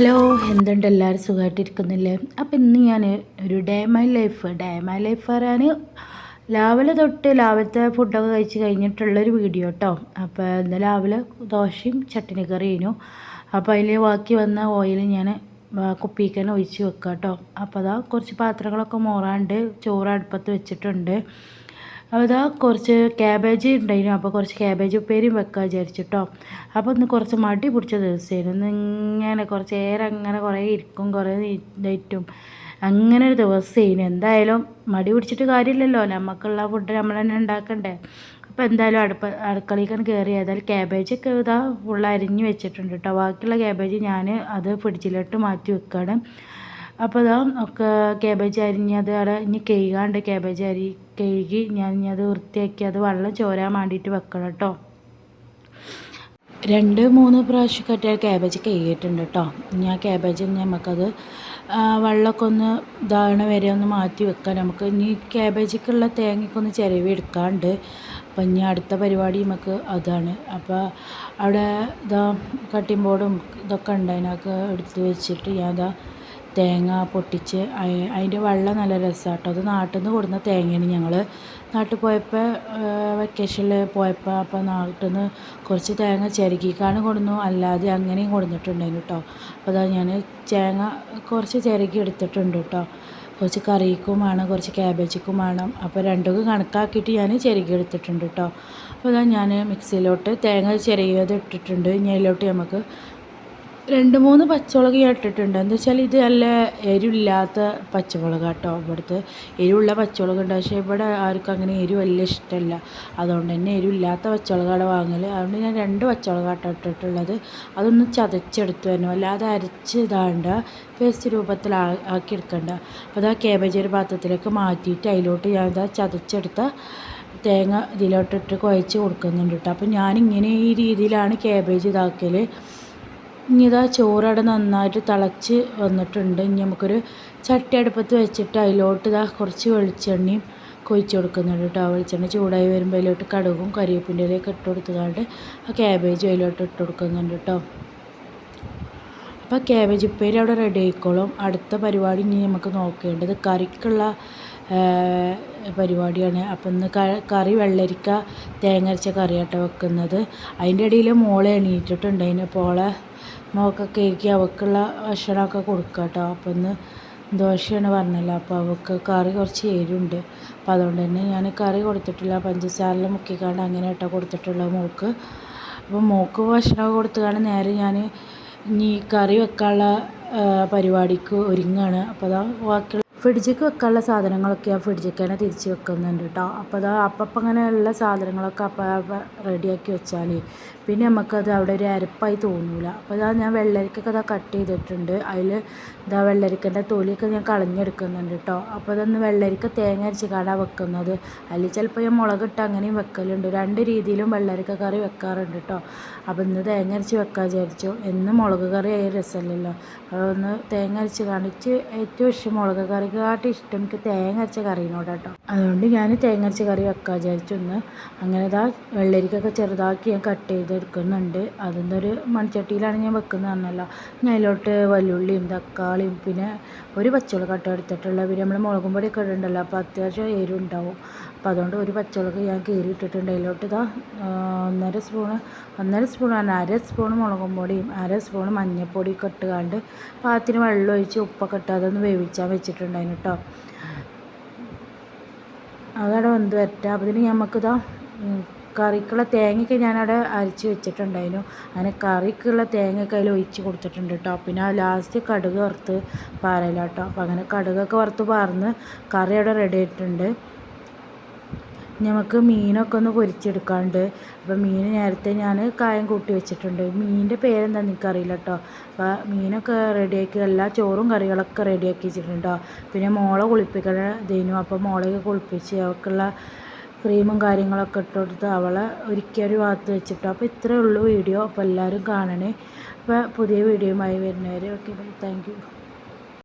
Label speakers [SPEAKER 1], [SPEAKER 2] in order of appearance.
[SPEAKER 1] Hello എന്തുണ്ട്? എല്ലാവരും സുഖമായിട്ടിരിക്കുന്നില്ലേ അപ്പം ഇന്ന് ഞാൻ ഒരു day my life day my life പറയാൻ രാവിലെ തൊട്ട് രാവിലത്തെ ഫുഡൊക്കെ കഴിച്ച് കഴിഞ്ഞിട്ടുള്ളൊരു വീഡിയോ കേട്ടോ അപ്പോൾ ഇന്ന് രാവിലെ ദോശയും ചട്ടിനി കറിയും അപ്പോൾ അതിൽ ബാക്കി വന്ന ഓയിൽ ഞാൻ കുപ്പിക്കാൻ ഒഴിച്ച് വെക്കാം കേട്ടോ അപ്പോൾ അതാ കുറച്ച് പാത്രങ്ങളൊക്കെ മോറാണ്ട് ചോറ് അടുപ്പത്ത് വെച്ചിട്ടുണ്ട്. അതാ കുറച്ച് ക്യാബേജ് ഉണ്ടായിരുന്നു അപ്പോൾ കുറച്ച് ക്യാബേജ് ഉപ്പേരിയും വെക്കാൻ വിചാരിച്ചിട്ടോ. അപ്പോൾ ഒന്ന് കുറച്ച് മടി പിടിച്ച ദിവസമായിരുന്നു ഒന്ന് ഇങ്ങനെ കുറച്ച് ഏറെ അങ്ങനെ കുറേ ഇരിക്കും കുറേ ഇതായിട്ടും. അങ്ങനെ ഒരു ദിവസമായിരുന്നു എന്തായാലും മടി പിടിച്ചിട്ട് കാര്യമില്ലല്ലോ. നമുക്കുള്ള ഫുഡ് നമ്മൾ തന്നെ ഉണ്ടാക്കണ്ടേ അപ്പോൾ എന്തായാലും അടുപ്പ അടുക്കളയിലേക്കാണ് കയറി ഏതായാലും ക്യാബേജൊക്കെ ഇതാ ഫുൾ അരിഞ്ഞ് വെച്ചിട്ടുണ്ട് കേട്ടോ ബാക്കിയുള്ള ക്യാബേജ് ഞാൻ അത് ഫ്രിഡ്ജിലോട്ട് മാറ്റി വെക്കുകയാണ് അപ്പോൾ ഇതാ ഒക്കെ ക്യാബേജ് അരിഞ്ഞ് അത് അവിടെ ഇനി കഴുകാണ്ട് ക്യാബേജ് അരി കഴുകി ഞാൻ ഇനി അത് വൃത്തിയാക്കി അത് വെള്ളം ചോരാൻ വേണ്ടിയിട്ട് വെക്കണം കേട്ടോ. രണ്ട് മൂന്ന് പ്രാവശ്യമൊക്കെ ക്യാബേജ് കഴുകിയിട്ടുണ്ട് കേട്ടോ. ഇനി ആ ക്യാബേജ് നമുക്കത് വെള്ളമൊക്കെ ഒന്ന് ഇതാണ് വരെ ഒന്ന് മാറ്റി വെക്കാം. നമുക്ക് ഇനി ക്യാബേജിക്കുള്ള തേങ്ങയ്ക്കൊന്ന് ചിരവി എടുക്കാണ്ട് അപ്പം ഇനി അടുത്ത പരിപാടി നമുക്ക് അതാണ്. അപ്പോൾ അവിടെ ഇതാ കട്ടിംഗ് ബോർഡും ഇതൊക്കെ ഉണ്ട്. അതിനൊക്കെ എടുത്ത് വെച്ചിട്ട് ഞാൻ ഇതാ തേങ്ങ പൊട്ടിച്ച് അതിന്റെ വെള്ളം നല്ല രസമാണ് കേട്ടോ അത് നാട്ടിൽ നിന്ന് കൊടുന്ന തേങ്ങയാണ് ഞങ്ങൾ നാട്ടിൽ പോയപ്പോൾ വെക്കേഷനിൽ പോയപ്പോൾ അപ്പോൾ നാട്ടിൽ നിന്ന് കുറച്ച് തേങ്ങ ചിരകിക്കാണ് കൊടുന്നു. അല്ലാതെ അങ്ങനെയും കൊടുത്തിട്ടുണ്ടായിരുന്നു കേട്ടോ അപ്പോൾ അതാ ഞാൻ തേങ്ങ കുറച്ച് ചിരകി എടുത്തിട്ടുണ്ട് കേട്ടോ കുറച്ച് കറിക്കും വേണം കുറച്ച് ക്യാബേജിക്കും വേണം. അപ്പോൾ രണ്ടും കണക്കാക്കിയിട്ട് ഞാൻ ചിരകി എടുത്തിട്ടുണ്ട് കേട്ടോ അപ്പോൾ ഞാൻ മിക്സിയിലോട്ട് തേങ്ങ ചിരകിയത് ഇട്ടിട്ടുണ്ട്. ഇനി അതിലോട്ട് നമുക്ക് രണ്ട് മൂന്ന് പച്ചമുളക് ഇട്ടിട്ടുണ്ട്. എന്താ വെച്ചാൽ ഇത് നല്ല എരിവില്ലാത്ത പച്ചമുളക് കേട്ടോ ഇവിടുത്തെ. എരിവുള്ള പച്ചമുളക് ഉണ്ട്. പക്ഷേ ഇവിടെ ആർക്കും അങ്ങനെ എരിവ് വലിയ ഇഷ്ടമല്ല. അതുകൊണ്ട് തന്നെ എരിവില്ലാത്ത പച്ചമുളകാണ് വാങ്ങൽ അതുകൊണ്ട് ഞാൻ രണ്ട് പച്ചമുളക് പച്ചമുളകാട്ടോ ഇട്ടിട്ടുള്ളത്. അതൊന്ന് ചതച്ചെടുത്തു തന്നെ അല്ലാതെ അരച്ച് ഇതാണ്ട. പേസ്റ്റ് രൂപത്തിൽ ആക്കി എടുക്കണ്ട. അപ്പോൾ അതാ കേബേജ് പാത്രത്തിലേക്ക് മാറ്റിയിട്ട് അതിലോട്ട് ഞാൻ ഇതാ ചതച്ചെടുത്ത തേങ്ങ ഇതിലോട്ടിട്ട് കുഴച്ച് കൊടുക്കുന്നുണ്ട് കേട്ടോ അപ്പോൾ ഞാനിങ്ങനെ ഈ രീതിയിലാണ് കേബേജ് ഇതാക്കൽ ഇനി ഇതാ ചോറവിടെ നന്നായിട്ട് തിളച്ച് വന്നിട്ടുണ്ട്. ഇനി നമുക്കൊരു ചട്ടി അടുപ്പത്ത് വെച്ചിട്ട് അതിലോട്ട് ഇതാ കുറച്ച് വെളിച്ചെണ്ണയും കൊഴിച്ച് കൊടുക്കുന്നുണ്ട് കേട്ടോ. വെളിച്ചെണ്ണ ചൂടായി വരുമ്പോൾ അതിലോട്ട് കടുകും കറിവേപ്പിന്റെ ഇലയൊക്കെ ഇട്ട് കൊടുത്തുകൊണ്ട് ആ ക്യാബേജും അതിലോട്ട് ഇട്ട് കൊടുക്കുന്നുണ്ട് കേട്ടോ. അപ്പോൾ ക്യാബേജ് ഉപ്പേരി അവിടെ റെഡി ആയിക്കോളും. അടുത്ത പരിപാടി ഇനി നമുക്ക് നോക്കേണ്ടത് കറിക്കുള്ള പരിപാടിയാണ്. അപ്പം ഇന്ന് കറി വെള്ളരിക്ക തേങ്ങരച്ച കറിയാട്ടോ വെക്കുന്നത്. അതിന്റെ ഇടയിൽ മോളെ എണീറ്റിട്ടുണ്ട് അതിന് പോളെ മോക്കൊക്കെ കേക്ക് അവൾക്കുള്ള ഭക്ഷണമൊക്കെ കൊടുക്കുക കേട്ടോ അപ്പം ഇന്ന് ദോശയാണ് പറഞ്ഞല്ലോ അപ്പോൾ അവൾക്ക് കറി കുറച്ച് എരിവുണ്ട്. അപ്പോൾ അതുകൊണ്ട് തന്നെ ഞാൻ കറി കൊടുത്തിട്ടില്ല. പഞ്ചസാരയിൽ മുക്കിക്കാണ്ട് അങ്ങനെ കേട്ടോ കൊടുത്തിട്ടുള്ള മോൾക്ക്. അപ്പോൾ മോൾക്ക് ഭക്ഷണമൊക്കെ കൊടുത്തുകൊണ്ട് നേരെ ഞാൻ ഇനി കറി വെക്കാനുള്ള പരിപാടിക്ക് ഒരുങ്ങാണ്. അപ്പോൾ അതാ ബാക്കിയുള്ള ഫ്രിഡ്ജിക്ക് വെക്കാനുള്ള സാധനങ്ങളൊക്കെ ആ ഫ്രിഡ്ജിക്ക് തന്നെ തിരിച്ച് വെക്കുന്നുണ്ട് കേട്ടോ അപ്പോൾ അത് അപ്പം അങ്ങനെയുള്ള സാധനങ്ങളൊക്കെ അപ്പം റെഡിയാക്കി വെച്ചാൽ പിന്നെ നമുക്കത് അവിടെ ഒരു അരപ്പായി തോന്നില്ല അപ്പോൾ ഇതാ ഞാൻ വെള്ളരിക്കൊക്കെ അതാ കട്ട് ചെയ്തിട്ടുണ്ട്. അതിൽ ഇതാ വെള്ളരിക്കന്റെ തൊലിയൊക്കെ ഞാൻ കളഞ്ഞെടുക്കുന്നുണ്ട് കേട്ടോ അപ്പോൾ അതൊന്ന് വെള്ളരിക്ക തേങ്ങ അരച്ച് കാടാ വെക്കുന്നത്. അതിൽ ചിലപ്പോൾ ഞാൻ മുളകിട്ട് അങ്ങനെയും വെക്കലുണ്ട്. രണ്ട് രീതിയിലും വെള്ളരിക്ക കറി വെക്കാറുണ്ട് കേട്ടോ അപ്പോൾ ഇന്ന് തേങ്ങ അരച്ച് വെക്കാൻ വിചാരിച്ചു. എന്ന് മുളക് കറി ആയ രസമല്ലല്ലോ അപ്പോൾ ഒന്ന് തേങ്ങ അരച്ച് കാണിച്ച് ഏറ്റവും ഇഷ്ടം മുളക് കറിക്കാട്ടി ഇഷ്ടം. എനിക്ക് തേങ്ങ അരച്ച കറീനോട് കേട്ടോ. അതുകൊണ്ട് ഞാൻ തേങ്ങ അരച്ച കറി വെക്കാൻ വിചാരിച്ചു ഒന്ന് അങ്ങനെ ഇതാ വെള്ളരിക്കൊക്കെ ചെറുതാക്കി ഞാൻ കട്ട് ചെയ്തെടുക്കുന്നുണ്ട്. അതിന്റെ ഒരു മൺചട്ടിയിലാണ് ഞാൻ വെക്കുന്നത് പറഞ്ഞല്ലോ ഞാൻ അതിലോട്ട് വല്ലുള്ളിയും തക്കാളിയും പിന്നെ ഒരു പച്ചമുളക് കട്ട എടുത്തിട്ടുള്ള പിന്നെ നമ്മൾ മുളകും പൊടിയൊക്കെ ഇടുന്നുണ്ടല്ലോ അപ്പോൾ അത്യാവശ്യം എരിവുണ്ടാവും. അപ്പോൾ അതുകൊണ്ട് ഒരു പച്ചമുളക് ഞാൻ കീറി ഇട്ടിട്ടുണ്ട്. അതിലോട്ട് ഇതാ ഒന്നര സ്പൂണ് ഒന്നര സ്പൂണാണ് അര സ്പൂൺ മുളകും പൊടിയും അര സ്പൂൺ മഞ്ഞൾപ്പൊടിയൊക്കെ ഇട്ടുകൊണ്ട് പാത്തിന് വെള്ളം ഒഴിച്ച് ഉപ്പൊക്കെ ഇട്ട് അതൊന്ന് വേവിച്ചാൽ വെച്ചിട്ടുണ്ടായിരുന്നു കേട്ടോ അതവിടെ വന്ന് വരട്ടെ. അപ്പത്തിന് നമുക്കിതാ കറിക്കുള്ള തേങ്ങയൊക്കെ ഞാനവിടെ അരച്ച് വെച്ചിട്ടുണ്ടായിരുന്നു. അങ്ങനെ കറിക്കുള്ള തേങ്ങയൊക്കെ അതിൽ ഒഴിച്ച് കൊടുത്തിട്ടുണ്ട് കേട്ടോ പിന്നെ ലാസ്റ്റ് കടുക് വറുത്ത് പാരല കേട്ടോ അപ്പോൾ അങ്ങനെ കടുകൊക്കെ വറുത്ത് പാർന്ന് കറി അവിടെ റെഡി ആയിട്ടുണ്ട്. നമുക്ക് മീനൊക്കെ ഒന്ന് പൊരിച്ചെടുക്കാണ്ട്. അപ്പോൾ മീൻ നേരത്തെ ഞാൻ കായം കൂട്ടി വെച്ചിട്ടുണ്ട്. മീനിന്റെ പേരെന്താണെന്ന് എനിക്കറിയില്ല കേട്ടോ അപ്പോൾ മീനൊക്കെ റെഡിയാക്കി എല്ലാ ചോറും കറികളൊക്കെ റെഡിയാക്കി വെച്ചിട്ടുണ്ട്? പിന്നെ മോളെ കുളിപ്പിക്കണ ഇതേനു. അപ്പോൾ മോളെയൊക്കെ കുളിപ്പിച്ച് അവൾക്കുള്ള ക്രീമും കാര്യങ്ങളൊക്കെ ഇട്ട് കൊടുത്ത് അവളെ ഒരിക്കൽ ഒരു ഭാഗത്ത് വെച്ചിട്ടു. അപ്പോൾ ഇത്രയേ ഉള്ളൂ വീഡിയോ. അപ്പോൾ എല്ലാവരും കാണണേ. അപ്പോൾ പുതിയ വീഡിയോയുമായി വരുന്നവരെ. Okay bye thank